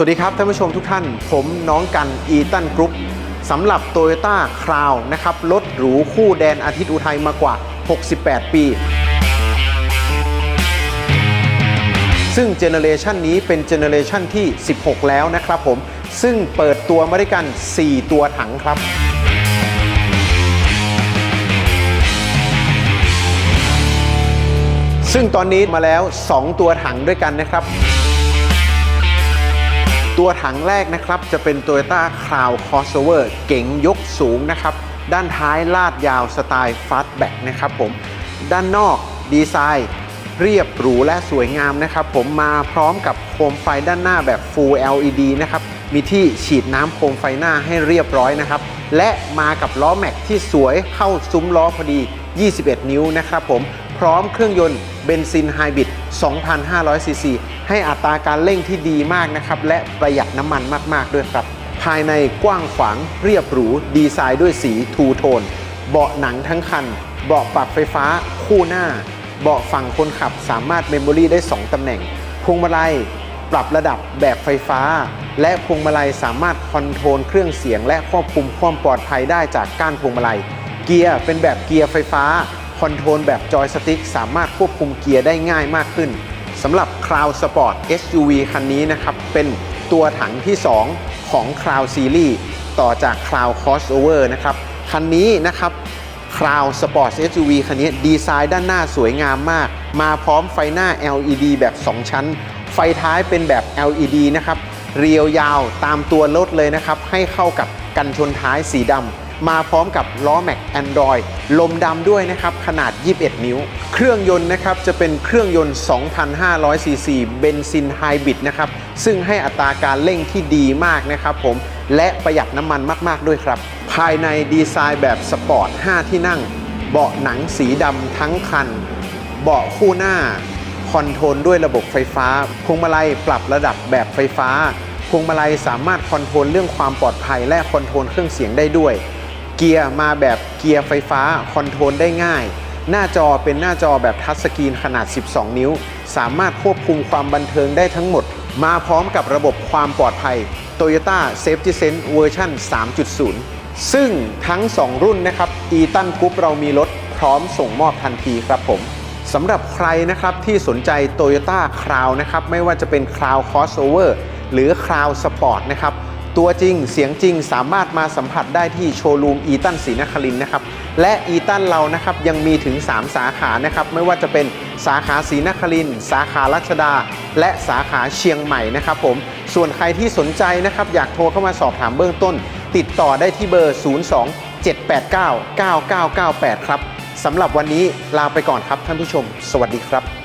สวัสดีครับท่านผู้ชมทุกท่าน ผมน้องกันอีตันกรุ๊ปสำหรับโตโยต้าคราวนะครับรถหรูคู่แดนอาทิตย์อุทัยมากว่า 68 ปี ซึ่งเจเนอเรชันนี้เป็นเจเนอเรชันที่ 16 แล้วนะครับผม ซึ่งเปิดตัวมาด้วยกัน 4 ตัวถังครับซึ่งตอนนี้มาแล้ว 2 ตัวถังด้วยกันนะครับ ตัวถังแรกนะครับจะเป็น Toyota Crown Crossover เก๋งยกสูงนะครับ ด้านท้ายลาดยาวสไตล์ Fastback นะครับผม ด้านนอกดีไซน์เรียบหรูและสวยงามนะครับ ผมมาพร้อมกับโคมไฟด้านหน้าแบบ Full LED นะครับ มีที่ฉีดน้ำโคมไฟหน้าให้เรียบร้อยนะครับ และมากับล้อแม็กที่สวยเข้าซุ้มล้อพอดี 21 นิ้วนะครับผม พร้อมเครื่องยนต์เบนซินไฮบริด 2,500 ซีซี ให้อัตราการเร่งที่ดีมากนะครับ และประหยัดน้ำมันมาก ๆ ด้วยครับ ภายในกว้างขวางเรียบหรู ดีไซน์ด้วยสีทูโทน เบาะหนังทั้งคัน เบาะปรับไฟฟ้าคู่หน้า เบาะฝั่งคนขับสามารถเมมโมรี่ได้ 2 ตำแหน่ง พวงมาลัยปรับระดับแบบไฟฟ้า และพวงมาลัยสามารถคอนโทรลเครื่องเสียง และควบคุมความปลอดภัยได้จากก้านพวงมาลัย เกียร์เป็นแบบเกียร์ไฟฟ้า คอนโทรลแบบจอยสติ๊กสามารถควบคุมเกียร์ได้ง่ายมากขึ้นสำหรับ Crown Sport SUV คันนี้นะครับ เป็นตัวถังที่ 2 ของ Crown Series ต่อจาก Crown Crossover นะครับ คันนี้นะครับคราวสปอร์ต SUV คันนี้ดีไซน์ด้านหน้าสวยงามมาก มาพร้อมไฟหน้า LED แบบ 2 ชั้น ไฟท้ายเป็นแบบ LED นะครับ เรียวยาวตามตัวรถเลยนะครับ ให้เข้ากับกันชนท้ายสีดำ มาพร้อมกับล้อแม็ก Android ลมดำด้วยนะครับ ขนาด 21 นิ้ว เครื่องยนต์นะครับ จะเป็นเครื่องยนต์ 2,500 ซีซีเบนซินไฮบริดนะครับ ซึ่งให้อัตราการเร่งที่ดีมากนะครับผม และประหยัดน้ำมันมาก ๆ ด้วยครับ ภายในดีไซน์แบบสปอร์ต 5 ที่นั่ง เบาะหนังสีดำทั้งคัน เบาะคู่หน้า คอนโทรลด้วยระบบไฟฟ้า พวงมาลัยปรับระดับแบบไฟฟ้า พวงมาลัยสามารถคอนโทรลเรื่องความปลอดภัย และคอนโทรลเครื่องเสียงได้ด้วย เกียร์มาแบบเกียร์ไฟฟ้าคอนโทรลได้ง่าย หน้าจอเป็นหน้าจอแบบทัชสกรีนขนาด 12 นิ้ว สามารถควบคุมความบันเทิงได้ทั้งหมด มาพร้อมกับระบบความปลอดภัย Toyota Safety Sense เวอร์ชัน3.0 ซึ่งทั้ง 2 รุ่นนะครับอีตันกรุ๊ปเรามีรถพร้อมส่งมอบทันทีครับผมสำหรับใครนะครับที่สนใจ Toyota Crown นะครับไม่ว่าจะเป็น Crown Crossover หรือ Crown Sport นะครับ ตัวจริงเสียงจริงสามารถมาสัมผัสได้ที่โชว์รูมอีตันศรีนครินนะครับและอีตันเรานะครับยังมีถึง 3 สาขานะครับไม่ว่าจะเป็นสาขาศรีนครินสาขารัชดา และสาขาเชียงใหม่นะครับผมส่วนใครที่สนใจนะครับอยากโทรเข้ามาสอบถามเบื้องต้น ติดต่อได้ที่เบอร์ 02 789 9998 ครับสำหรับวันนี้ลาไปก่อนครับท่านผู้ชม สวัสดีครับ